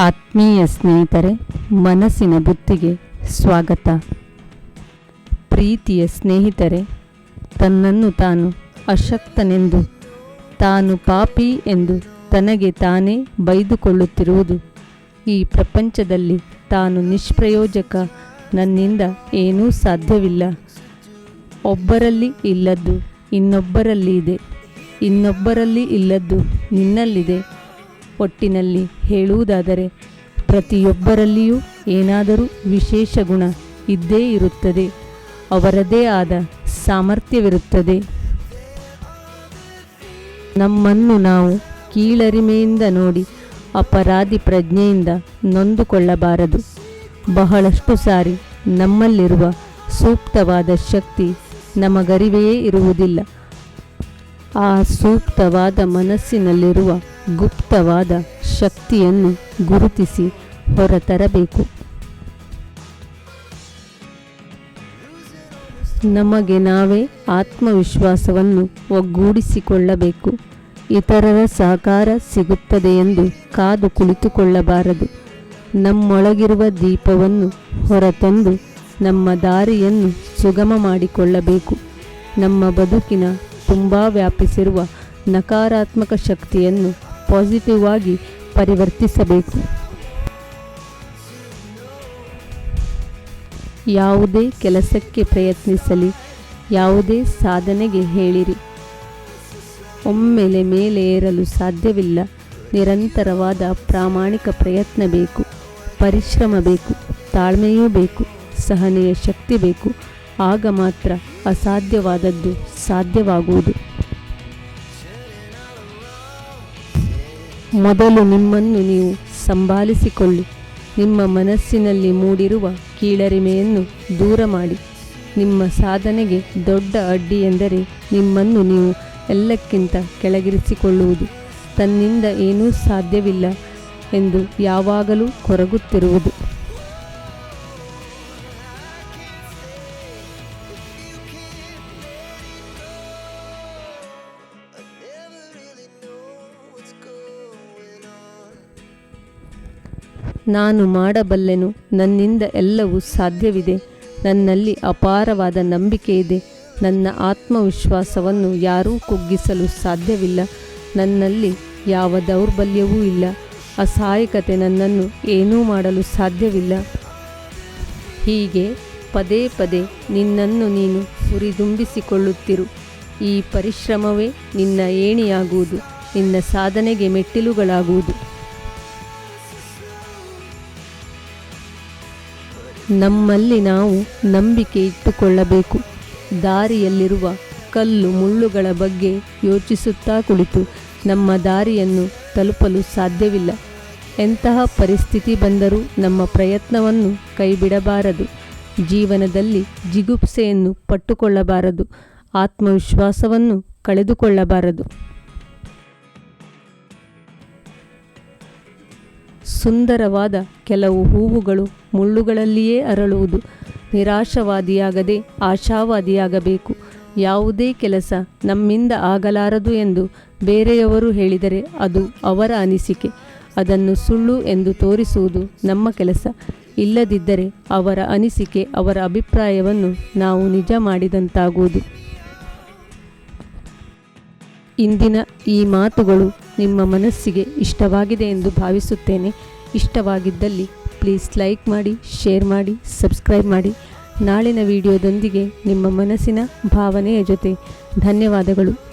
ಆತ್ಮೀಯ ಸ್ನೇಹಿತರೆ, ಮನಸ್ಸಿನ ಬುತ್ತಿಗೆ ಸ್ವಾಗತ. ಪ್ರೀತಿಯ ಸ್ನೇಹಿತರೆ, ತನ್ನನ್ನು ತಾನು ಅಶಕ್ತನೆಂದು, ತಾನು ಪಾಪಿ ಎಂದು ತನಗೆ ತಾನೇ ಬೈದುಕೊಳ್ಳುತ್ತಿರುವುದು. ಈ ಪ್ರಪಂಚದಲ್ಲಿ ತಾನು ನಿಷ್ಪ್ರಯೋಜಕ ನನ್ನಿಂದ ಏನೂ ಸಾಧ್ಯವಿಲ್ಲ. ಒಬ್ಬರಲ್ಲಿ ಇಲ್ಲದ್ದು ಇನ್ನೊಬ್ಬರಲ್ಲಿ ಇದೆ, ಇನ್ನೊಬ್ಬರಲ್ಲಿ ಇಲ್ಲದ್ದು ನಿನ್ನಲ್ಲಿದೆ. ಒಟ್ಟಿನಲ್ಲಿ ಹೇಳುವುದಾದರೆ, ಪ್ರತಿಯೊಬ್ಬರಲ್ಲಿಯೂ ಏನಾದರೂ ವಿಶೇಷ ಗುಣ ಇದ್ದೇ ಇರುತ್ತದೆ, ಅವರದೇ ಆದ ಸಾಮರ್ಥ್ಯವಿರುತ್ತದೆ. ನಮ್ಮನ್ನು ನಾವು ಕೀಳರಿಮೆಯಿಂದ ನೋಡಿ ಅಪರಾಧಿ ಪ್ರಜ್ಞೆಯಿಂದ ನೊಂದುಕೊಳ್ಳಬಾರದು. ಬಹಳಷ್ಟು ಸಾರಿ ನಮ್ಮಲ್ಲಿರುವ ಸೂಕ್ತವಾದ ಶಕ್ತಿ ನಮಗರಿವೆಯೇ ಇರುವುದಿಲ್ಲ. ಆ ಸೂಕ್ತವಾದ ಮನಸ್ಸಿನಲ್ಲಿರುವ ಗುಪ್ತವಾದ ಶಕ್ತಿಯನ್ನು ಗುರುತಿಸಿ ಹೊರತರಬೇಕು. ನಮಗೆ ನಾವೇ ಆತ್ಮವಿಶ್ವಾಸವನ್ನು ಒಗ್ಗೂಡಿಸಿಕೊಳ್ಳಬೇಕು. ಇತರರ ಸಹಕಾರ ಸಿಗುತ್ತದೆ ಎಂದು ಕಾದು ಕುಳಿತುಕೊಳ್ಳಬಾರದು. ನಮ್ಮೊಳಗಿರುವ ದೀಪವನ್ನು ಹೊರತಂದು ನಮ್ಮ ದಾರಿಯನ್ನು ಸುಗಮ ಮಾಡಿಕೊಳ್ಳಬೇಕು. ನಮ್ಮ ಬದುಕಿನ ತುಂಬ ವ್ಯಾಪಿಸಿರುವ ನಕಾರಾತ್ಮಕ ಶಕ್ತಿಯನ್ನು ಪಾಸಿಟಿವ್ ಆಗಿ ಪರಿವರ್ತಿಸಬೇಕು. ಯಾವುದೇ ಕೆಲಸಕ್ಕೆ ಪ್ರಯತ್ನಿಸಲಿ, ಯಾವುದೇ ಸಾಧನೆಗೆ ಹೇಳಿರಿ. ಒಮ್ಮೆಲೆ ಮೇಲೆ ಏರಲು ಸಾಧ್ಯವಿಲ್ಲ. ನಿರಂತರವಾದ ಪ್ರಾಮಾಣಿಕ ಪ್ರಯತ್ನ ಬೇಕು. ಪರಿಶ್ರಮ ಬೇಕು. ತಾಳ್ಮೆಯೂ ಬೇಕು. ಸಹನೆಯ ಶಕ್ತಿ ಬೇಕು. ಆಗ ಮಾತ್ರ ಅಸಾಧ್ಯವಾದದ್ದು ಸಾಧ್ಯವಾಗುವುದು. ಮೊದಲು ನಿಮ್ಮನ್ನು ನೀವು ಸಂಭಾಲಿಸಿಕೊಳ್ಳಿ. ನಿಮ್ಮ ಮನಸ್ಸಿನಲ್ಲಿ ಮೂಡಿರುವ ಕೀಳರಿಮೆಯನ್ನು ದೂರ ಮಾಡಿ ನಿಮ್ಮ ಸಾಧನೆಗೆ ದೊಡ್ಡ ಅಡ್ಡಿ ಎಂದರೆ ನಿಮ್ಮನ್ನು ನೀವು ಎಲ್ಲಕ್ಕಿಂತ ಕೆಳಗಿರಿಸಿಕೊಳ್ಳುವುದು. ತನ್ನಿಂದ ಏನೂ ಸಾಧ್ಯವಿಲ್ಲ ಎಂದು ಯಾವಾಗಲೂ ಕೊರಗುತ್ತಿರುವುದು. ನಾನು ಮಾಡಬಲ್ಲೆನು, ನನ್ನಿಂದ ಎಲ್ಲವೂ ಸಾಧ್ಯವಿದೆ. ನನ್ನಲ್ಲಿ ಅಪಾರವಾದ ನಂಬಿಕೆ ಇದೆ. ನನ್ನ ಆತ್ಮವಿಶ್ವಾಸವನ್ನು ಯಾರೂ ಕುಗ್ಗಿಸಲು ಸಾಧ್ಯವಿಲ್ಲ. ನನ್ನಲ್ಲಿ ಯಾವ ದೌರ್ಬಲ್ಯವೂ ಇಲ್ಲ. ಅಸಹಾಯಕತೆ ನನ್ನನ್ನು ಏನೂ ಮಾಡಲು ಸಾಧ್ಯವಿಲ್ಲ. ಹೀಗೆ ಪದೇ ಪದೇ ನಿನ್ನನ್ನು ನೀನು ಹುರಿದುಂಬಿಸಿಕೊಳ್ಳುತ್ತಿರು. ಈ ಪರಿಶ್ರಮವೇ ನಿನ್ನ ಏಣಿಯಾಗುವುದು. ನಿನ್ನ ಸಾಧನೆಗೆ ಮೆಟ್ಟಿಲುಗಳಾಗುವುದು. ನಮ್ಮಲ್ಲಿ ನಾವು ನಂಬಿಕೆ ಇಟ್ಟುಕೊಳ್ಳಬೇಕು. ದಾರಿಯಲ್ಲಿರುವ ಕಲ್ಲು ಮುಳ್ಳುಗಳ ಬಗ್ಗೆ ಯೋಚಿಸುತ್ತಾ ಕುಳಿತು ನಮ್ಮ ದಾರಿಯನ್ನು ತಲುಪಲು ಸಾಧ್ಯವಿಲ್ಲ. ಎಂತಹ ಪರಿಸ್ಥಿತಿ ಬಂದರೂ ನಮ್ಮ ಪ್ರಯತ್ನವನ್ನು ಕೈಬಿಡಬಾರದು. ಜೀವನದಲ್ಲಿ ಜಿಗುಪ್ಸೆಯನ್ನು ಪಟ್ಟುಕೊಳ್ಳಬಾರದು. ಆತ್ಮವಿಶ್ವಾಸವನ್ನು ಕಳೆದುಕೊಳ್ಳಬಾರದು. ಸುಂದರವಾದ ಕೆಲವು ಹೂವುಗಳು ಮುಳ್ಳುಗಳಲ್ಲಿಯೇ ಅರಳುವುದು. ನಿರಾಶವಾದಿಯಾಗದೆ ಆಶಾವಾದಿಯಾಗಬೇಕು. ಯಾವುದೇ ಕೆಲಸ ನಮ್ಮಿಂದ ಆಗಲಾರದು ಎಂದು ಬೇರೆಯವರು ಹೇಳಿದರೆ ಅದು ಅವರ ಅನಿಸಿಕೆ. ಅದನ್ನು ಸುಳ್ಳು ಎಂದು ತೋರಿಸುವುದು ನಮ್ಮ ಕೆಲಸ. ಇಲ್ಲದಿದ್ದರೆ ಅವರ ಅನಿಸಿಕೆ, ಅವರ ಅಭಿಪ್ರಾಯವನ್ನು ನಾವು ನಿಜ ಮಾಡಿದಂತಾಗುವುದು. ಇಂದಿನ ಈ ಮಾತುಗಳು ನಿಮ್ಮ ಮನಸ್ಸಿಗೆ ಇಷ್ಟವಾಗಿದೆ ಎಂದು ಭಾವಿಸುತ್ತೇನೆ. ಇಷ್ಟವಾಗಿದ್ದಲ್ಲಿ ಪ್ಲೀಸ್ ಲೈಕ್ ಮಾಡಿ ಶೇರ್ ಮಾಡಿ ಸಬ್ಸ್ಕ್ರೈಬ್ ಮಾಡಿ. ನಾಳಿನ ವಿಡಿಯೋದೊಂದಿಗೆ ನಿಮ್ಮ ಮನಸ್ಸಿನ ಭಾವನೆಯ ಜೊತೆ. ಧನ್ಯವಾದಗಳು.